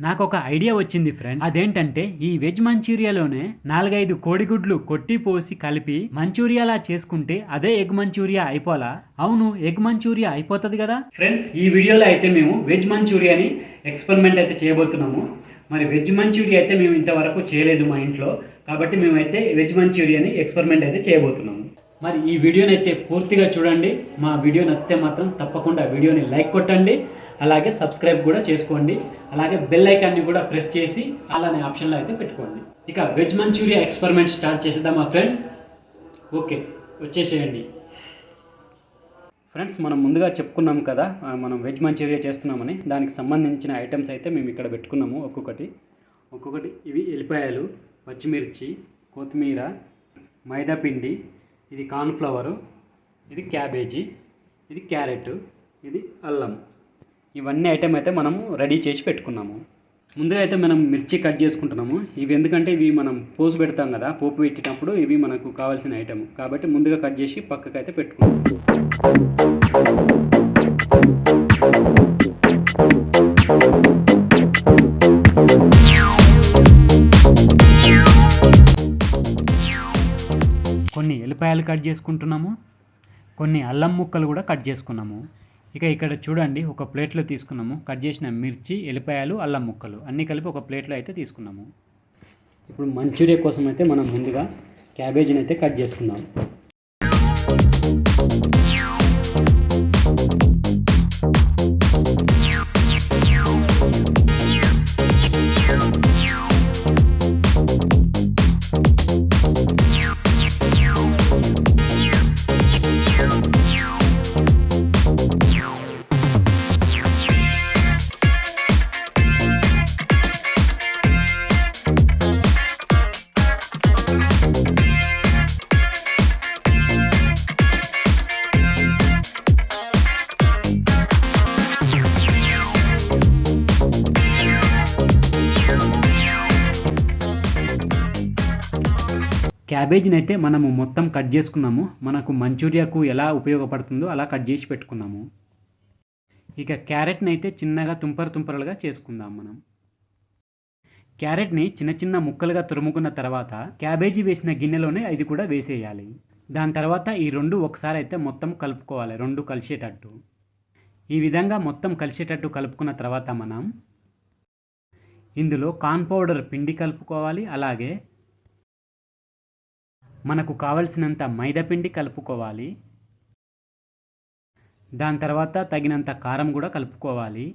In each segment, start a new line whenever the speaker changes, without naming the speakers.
నాకు ఒక ఐడియా వచ్చింది ఫ్రెండ్ అదేంటంటే ఈ వెజ్ మంచూరియాలోనే నాలుగైదు కోడిగుడ్లు కొట్టి పోసి కలిపి మంచూరియాలా చేసుకుంటే అదే ఎగ్ మంచూరియా అయిపోలా? అవును ఎగ్ మంచూరియా అయిపోతుంది కదా? ఫ్రెండ్స్ ఈ వీడియోలో అయితే మేము వెజ్ మంచూరియాని ఎక్స్పెరిమెంట్ అయితే చేయబోతున్నాము. మరి వెజ్ మంచూరియా అయితే మేము ఇంతవరకు చేయలేదు మా ఇంట్లో. కాబట్టి మేమైతే వెజ్ మంచూరియాని ఎక్స్పెరిమెంట్ అయితే చేయబోతున్నాము. మరి ఈ వీడియోని అయితే పూర్తిగా చూడండి. మా వీడియో నచ్చితే మాత్రం తప్పకుండా వీడియోని లైక్ కొట్టండి. అలాగే సబ్స్క్రైబ్ కూడా చేసుకోండి. అలాగే బెల్ ఐకాన్ని కూడా ప్రెస్ చేసి అలానే ఆప్షన్లో అయితే పెట్టుకోండి. ఇక వెజ్ మంచూరియా ఎక్స్పెరిమెంట్ స్టార్ట్ చేసేద్దామా ఫ్రెండ్స్. ఓకే వచ్చేసేయండి. ఫ్రెండ్స్ మనం ముందుగా చెప్పుకున్నాం కదా మనం వెజ్ మంచూరియా చేస్తున్నామని. దానికి సంబంధించిన ఐటమ్స్ అయితే మేము ఇక్కడ పెట్టుకున్నాము. ఒక్కొక్కటి ఒక్కొక్కటి ఇవి ఎల్లిపాయలు పచ్చిమిర్చి కొత్తిమీర మైదాపిండి ఇది కార్న్ఫ్లవరు ఇది క్యాబేజీ ఇది క్యారెట్ ఇది అల్లం. ఇవన్నీ ఐటెం అయితే మనము రెడీ చేసి పెట్టుకున్నాము. ముందుగా అయితే మనం మిర్చి కట్ చేసుకుంటున్నాము. ఇవి ఎందుకంటే ఇవి మనం పోసు పెడతాం కదా పోపు పెట్టేటప్పుడు ఇవి మనకు కావాల్సిన ఐటెం. కాబట్టి ముందుగా కట్ చేసి పక్కకు అయితే ఉల్లిపాయలు ఎల్లిపాయలు కట్ చేసుకుంటున్నాము. కొన్ని అల్లం ముక్కలు కూడా కట్ చేసుకున్నాము. ఇక ఇక్కడ చూడండి ఒక ప్లేట్లో తీసుకున్నాము. కట్ చేసిన మిర్చి ఎల్లిపాయలు అల్లం ముక్కలు అన్నీ కలిపి ఒక ప్లేట్లో అయితే తీసుకున్నాము. ఇప్పుడు మంచూరియా కోసం అయితే మనం ముందుగా క్యాబేజీని అయితే కట్ చేసుకుందాం. క్యాబేజీని అయితే మనము మొత్తం కట్ చేసుకున్నాము. మనకు మంచూరియాకు ఎలా ఉపయోగపడుతుందో అలా కట్ చేసి పెట్టుకున్నాము. ఇక క్యారెట్ని అయితే చిన్నగా తుంపర తుంపరలుగా చేసుకుందాం మనం. క్యారెట్ని చిన్న చిన్న ముక్కలుగా తురుముకున్న తర్వాత క్యాబేజీ వేసిన గిన్నెలోనే అది కూడా వేసేయాలి. దాని తర్వాత ఈ రెండు ఒకసారి అయితే మొత్తం కలుపుకోవాలి. రెండు కలిసేటట్టు. ఈ విధంగా మొత్తం కలిసేటట్టు కలుపుకున్న తర్వాత మనం ఇందులో కార్న్ పౌడర్ పిండి కలుపుకోవాలి. అలాగే మనకు కావలసినంత మైదాపిండి కలుపుకోవాలి. దాని తర్వాత తగినంత కారం కూడా కలుపుకోవాలి.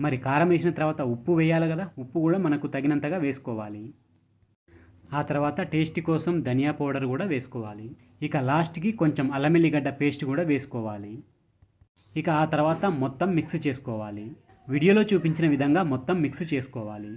మరి కారం వేసిన తర్వాత ఉప్పు వేయాలి కదా ఉప్పు కూడా మనకు తగినంతగా వేసుకోవాలి. ఆ తర్వాత టేస్ట్ కోసం ధనియా పౌడర్ కూడా వేసుకోవాలి. ఇక లాస్ట్కి కొంచెం అల్లమెల్లిగడ్డ పేస్ట్ కూడా వేసుకోవాలి. ఇక ఆ తర్వాత మొత్తం మిక్స్ చేసుకోవాలి. వీడియోలో చూపించిన విధంగా మొత్తం మిక్స్ చేసుకోవాలి.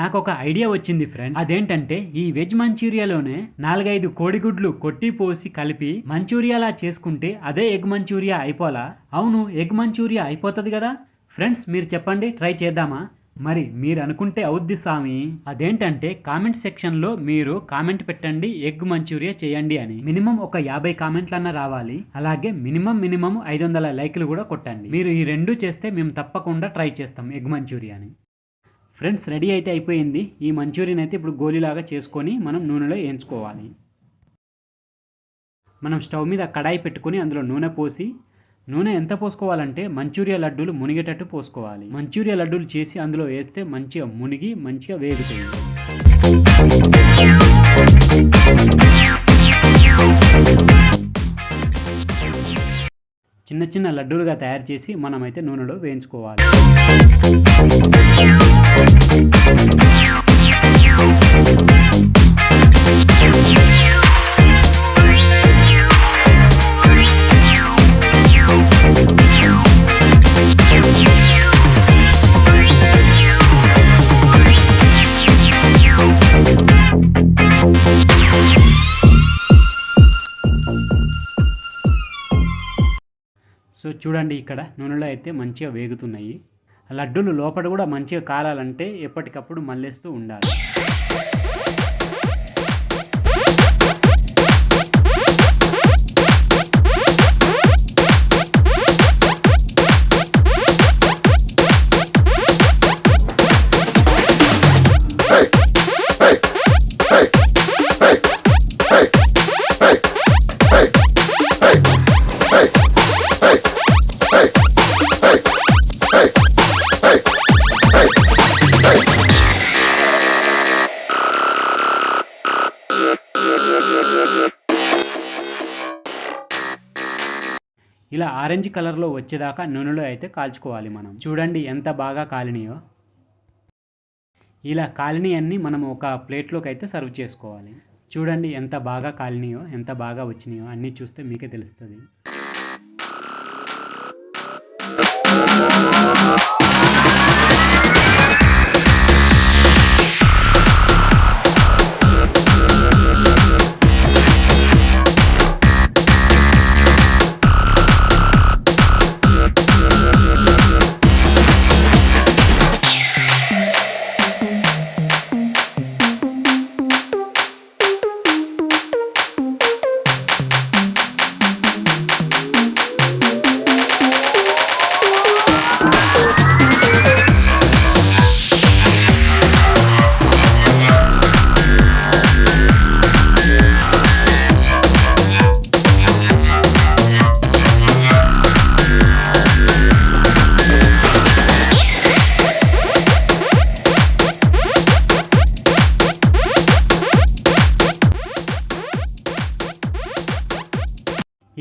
నాకు ఒక ఐడియా వచ్చింది ఫ్రెండ్ అదేంటంటే ఈ వెజ్ మంచూరియాలోనే నాలుగైదు కోడిగుడ్లు కొట్టి పోసి కలిపి మంచూరియాలా చేసుకుంటే అదే ఎగ్ మంచూరియా అయిపోలా? అవును ఎగ్ మంచూరియా అయిపోతుంది కదా? ఫ్రెండ్స్ మీరు చెప్పండి ట్రై చేద్దామా? మరి మీరు అనుకుంటే అవుద్ది స్వామి. అదేంటంటే కామెంట్ సెక్షన్లో మీరు కామెంట్ పెట్టండి ఎగ్ మంచూరియా చేయండి అని. మినిమం ఒక యాభై కామెంట్లన్నా రావాలి. అలాగే మినిమం మినిమం ఐదు వందల లైక్లు కూడా కొట్టండి. మీరు ఈ రెండు చేస్తే మేము తప్పకుండా ట్రై చేస్తాం ఎగ్ మంచూరియాని. ఫ్రెండ్స్ రెడీ అయితే అయిపోయింది. ఈ మంచూరియన్ అయితే ఇప్పుడు గోలీలాగా చేసుకొని మనం నూనెలో వేయించుకోవాలి. మనం స్టవ్ మీద కడాయి పెట్టుకొని అందులో నూనె పోసి నూనె ఎంత పోసుకోవాలంటే మంచూరియా లడ్డూలు మునిగేటట్టు పోసుకోవాలి. మంచూరియా లడ్డూలు చేసి అందులో వేస్తే మంచిగా మునిగి మంచిగా వేగుతుంది. చిన్న చిన్న లడ్డూలుగా తయారు చేసి మనమైతే నూనెలో వేయించుకోవాలి. సో చూడండి ఇక్కడ నూనెలో అయితే మంచిగా వేగుతున్నాయి. లడ్డూలు లోపల కూడా మంచిగా కాలాలంటే ఎప్పటికప్పుడు మళ్ళేస్తూ ఉండాలి. ఇలా ఆరెంజ్ కలర్లో వచ్చేదాకా నూనెలో అయితే కాల్చుకోవాలి మనం. చూడండి ఎంత బాగా కాలినాయో. ఇలా కాలిని అన్ని మనం ఒక ప్లేట్లోకి అయితే సర్వ్ చేసుకోవాలి. చూడండి ఎంత బాగా కాలినాయో ఎంత బాగా వచ్చినాయో అన్నీ చూస్తే మీకే తెలుస్తుంది.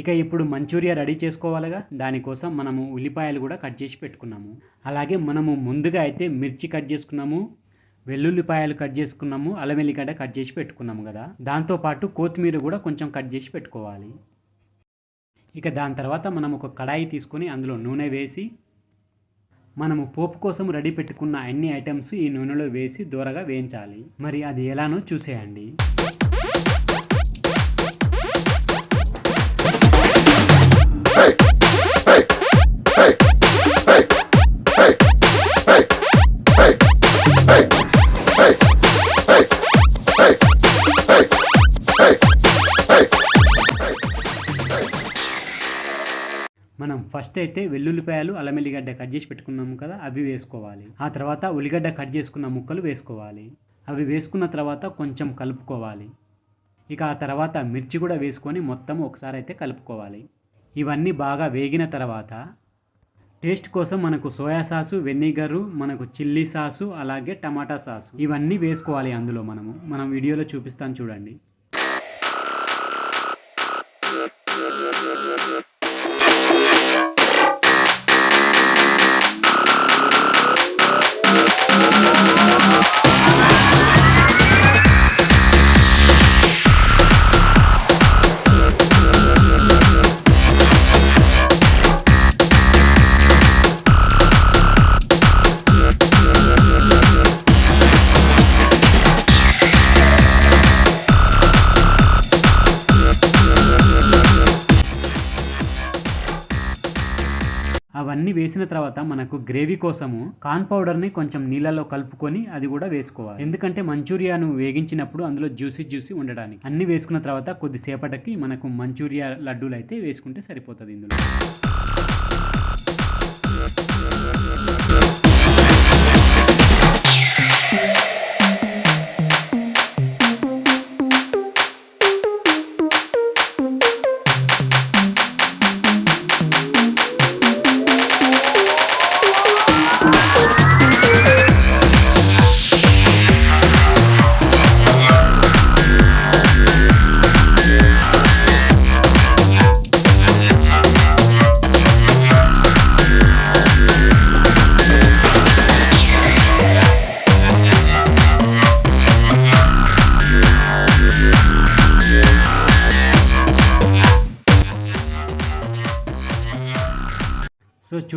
ఇక ఇప్పుడు మంచూరియా రెడీ చేసుకోవాలిగా. దానికోసం మనము ఉల్లిపాయలు కూడా కట్ చేసి పెట్టుకున్నాము. అలాగే మనము ముందుగా అయితే మిర్చి కట్ చేసుకున్నాము. వెల్లుల్లిపాయలు కట్ చేసుకున్నాము. అల్లం వెల్లిగడ్డ కట్ చేసి పెట్టుకున్నాము కదా. దాంతోపాటు కొత్తిమీర కూడా కొంచెం కట్ చేసి పెట్టుకోవాలి. ఇక దాని తర్వాత మనం ఒక కడాయి తీసుకొని అందులో నూనె వేసి మనము పోపు కోసం రెడీ పెట్టుకున్న అన్ని ఐటమ్స్ ఈ నూనెలో వేసి దూరగా వేయించాలి. మరి అది ఎలానో చూసేయండి. మనం ఫస్ట్ అయితే వెల్లుల్లిపాయలు అల్లం ఎల్లిగడ్డ కట్ చేసి పెట్టుకున్నాము కదా అవి వేసుకోవాలి. ఆ తర్వాత ఉల్లిగడ్డ కట్ చేసుకున్న ముక్కలు వేసుకోవాలి. అవి వేసుకున్న తర్వాత కొంచెం కలుపుకోవాలి. ఇక ఆ తర్వాత మిర్చి కూడా వేసుకొని మొత్తం ఒకసారి అయితే కలుపుకోవాలి. ఇవన్నీ బాగా వేగిన తర్వాత టేస్ట్ కోసం మనకు సోయా సాసు వెనిగరు మనకు చిల్లీ సాసు అలాగే టమాటా సాసు ఇవన్నీ వేసుకోవాలి అందులో మనము. మనం వీడియోలో చూపిస్తాను చూడండి. అవన్నీ వేసిన తర్వాత మనకు గ్రేవీ కోసము కార్న్ పౌడర్ని కొంచెం నీళ్ళలో కలుపుకొని అది కూడా వేసుకోవాలి. ఎందుకంటే మంచూరియాను వేగించినప్పుడు అందులో జ్యూసీ జ్యూసీ ఉండడానికి. అన్ని వేసుకున్న తర్వాత కొద్దిసేపటికి మనకు మంచూరియా లడ్డూలు అయితే వేసుకుంటే సరిపోతుంది ఇందులో.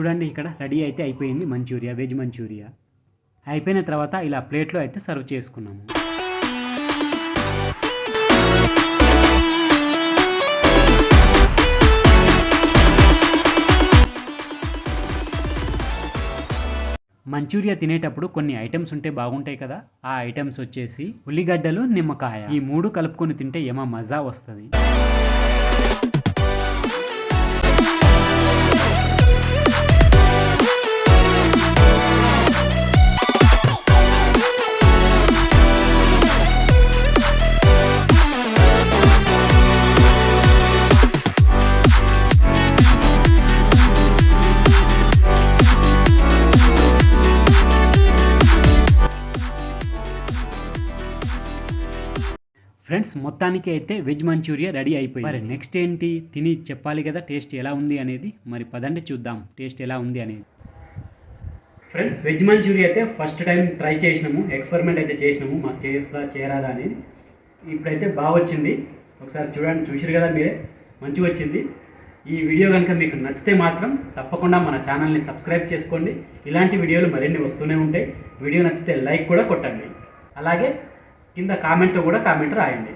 చూడండి ఇక్కడ రెడీ అయితే అయిపోయింది మంచూరియా వెజ్ మంచూరియా. అయిపోయిన తర్వాత ఇలా ప్లేట్లో అయితే సర్వ్ చేసుకున్నాము. మంచూరియా తినేటప్పుడు కొన్ని ఐటమ్స్ ఉంటే బాగుంటాయి కదా ఆ ఐటమ్స్ వచ్చేసి ఉల్లిగడ్డలు నిమ్మకాయ. ఈ మూడు కలుపుకొని తింటే ఏమో మజా వస్తుంది. ఫ్రెండ్స్ మొత్తానికి అయితే వెజ్ మంచూరియా రెడీ అయిపోయింది. మరి నెక్స్ట్ ఏంటి? తిని చెప్పాలి కదా టేస్ట్ ఎలా ఉంది అనేది. మరి పదండి చూద్దాం టేస్ట్ ఎలా ఉంది అనేది. ఫ్రెండ్స్ వెజ్ మంచూరియా అయితే ఫస్ట్ టైం ట్రై చేసినాము ఎక్స్పెరిమెంట్ అయితే చేసినాము. మాకు చేస్తా చేరాదా అనేది. ఇప్పుడైతే బాగా వచ్చింది. ఒకసారి చూడండి చూసారు కదా మీరే? మంచిగా వచ్చింది. ఈ వీడియో కనుక మీకు నచ్చితే మాత్రం తప్పకుండా మన ఛానల్ని సబ్స్క్రైబ్ చేసుకోండి. ఇలాంటి వీడియోలు మరిన్ని వస్తూనే ఉంటాయి. వీడియో నచ్చితే లైక్ కూడా కొట్టండి. అలాగే కింద కామెంట్ కూడా కామెంట్ రాయండి.